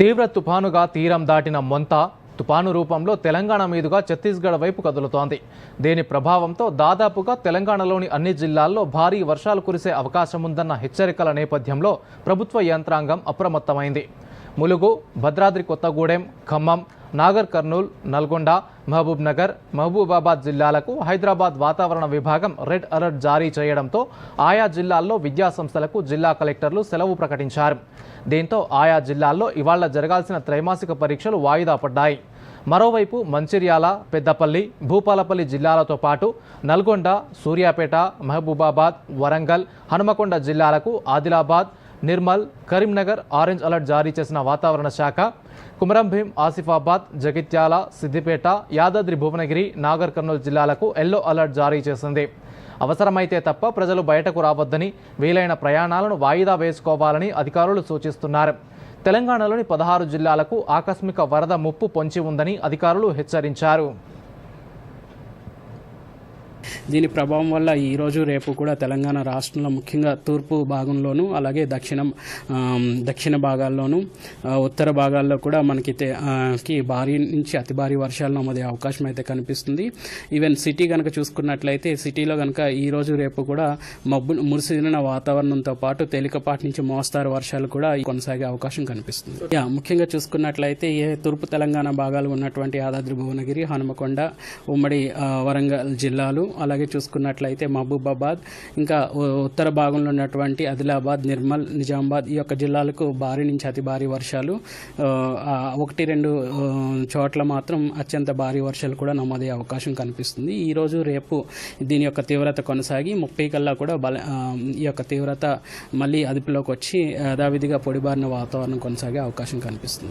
తీవ్ర తుపానుగా తీరం దాటిన మొంత తుపాను రూపంలో తెలంగాణ మీదుగా ఛత్తీస్గఢ్ వైపు కదులుతోంది. దీని ప్రభావంతో దాదాపుగా తెలంగాణలోని అన్ని జిల్లాల్లో భారీ వర్షాలు కురిసే అవకాశం ఉందన్న హెచ్చరికల నేపథ్యంలో ప్రభుత్వ యంత్రాంగం అప్రమత్తమైంది. ములుగు భద్రాద్రి కొత్తగూడెం ఖమ్మం నాగర్ కర్నూల్ నల్గొండ మహబూబ్ నగర్ మహబూబాబాద్ జిల్లాలకు హైదరాబాద్ వాతావరణ విభాగం రెడ్ అలర్ట్ జారీ చేయడంతో ఆయా జిల్లాల్లో విద్యాసంస్థలకు జిల్లా కలెక్టర్లు సెలవు ప్రకటించారు. దీంతో ఆయా జిల్లాల్లో ఇవాళ జరగాల్సిన త్రైమాసిక పరీక్షలు వాయిదా పడ్డాయి. మరోవైపు మంచిర్యాల పెద్దపల్లి భూపాలపల్లి జిల్లాలతో పాటు నల్గొండ సూర్యాపేట మహబూబాబాద్ వరంగల్ హనుమకొండ జిల్లాలకు ఆదిలాబాద్ నిర్మల్ కరీంనగర్ ఆరెంజ్ అలర్ట్ జారీ చేసిన వాతావరణ శాఖ కుమరంభీం ఆసిఫాబాద్ జగిత్యాల సిద్దిపేట యాదాద్రి భువనగిరి నాగర్ కర్నూలు జిల్లాలకు ఎల్లో అలర్ట్ జారీ చేసింది. అవసరమైతే తప్ప ప్రజలు బయటకు రావద్దని వీలైన ప్రయాణాలను వాయిదా వేసుకోవాలని అధికారులు సూచిస్తున్నారు. తెలంగాణలోని పదహారు జిల్లాలకు ఆకస్మిక వరద ముప్పు పొంచి ఉందని అధికారులు హెచ్చరించారు. దీని ప్రభావం వల్ల ఈరోజు రేపు కూడా తెలంగాణ రాష్ట్రంలో ముఖ్యంగా తూర్పు భాగంలోను అలాగే దక్షిణం దక్షిణ భాగాల్లోనూ ఉత్తర భాగాల్లో కూడా మనకి కి భారీ నుంచి అతి భారీ వర్షాలు నమోదే అవకాశం అయితే కనిపిస్తుంది. ఈవెన్ సిటీ కనుక చూసుకున్నట్లయితే సిటీలో కనుక ఈరోజు రేపు కూడా మబ్బు మురిసిన వాతావరణంతో పాటు తేలికపాటి నుంచి మోస్తారు వర్షాలు కూడా కొనసాగే అవకాశం కనిపిస్తుంది. యా, ముఖ్యంగా చూసుకున్నట్లయితే ఏ తూర్పు తెలంగాణ భాగాలు ఉన్నటువంటి యాదాద్రి భువనగిరి హనుమకొండ ఉమ్మడి వరంగల్ జిల్లాలు అలాగే చూసుకున్నట్లయితే మహబూబాబాద్ ఇంకా ఉత్తర భాగంలో ఉన్నటువంటి ఆదిలాబాద్ నిర్మల్ నిజామాబాద్ ఈ యొక్క జిల్లాలకు భారీ నుంచి అతి భారీ వర్షాలు. ఒకటి రెండు చోట్ల మాత్రం అత్యంత భారీ వర్షాలు కూడా నమోదయ్యే అవకాశం కనిపిస్తుంది. ఈరోజు రేపు దీని యొక్క తీవ్రత కొనసాగి ముప్పై కల్లా కూడా బల ఈ యొక్క తీవ్రత మళ్ళీ అదుపులోకి వచ్చి యథావిధిగా పొడిబారిన వాతావరణం కొనసాగే అవకాశం కనిపిస్తుంది.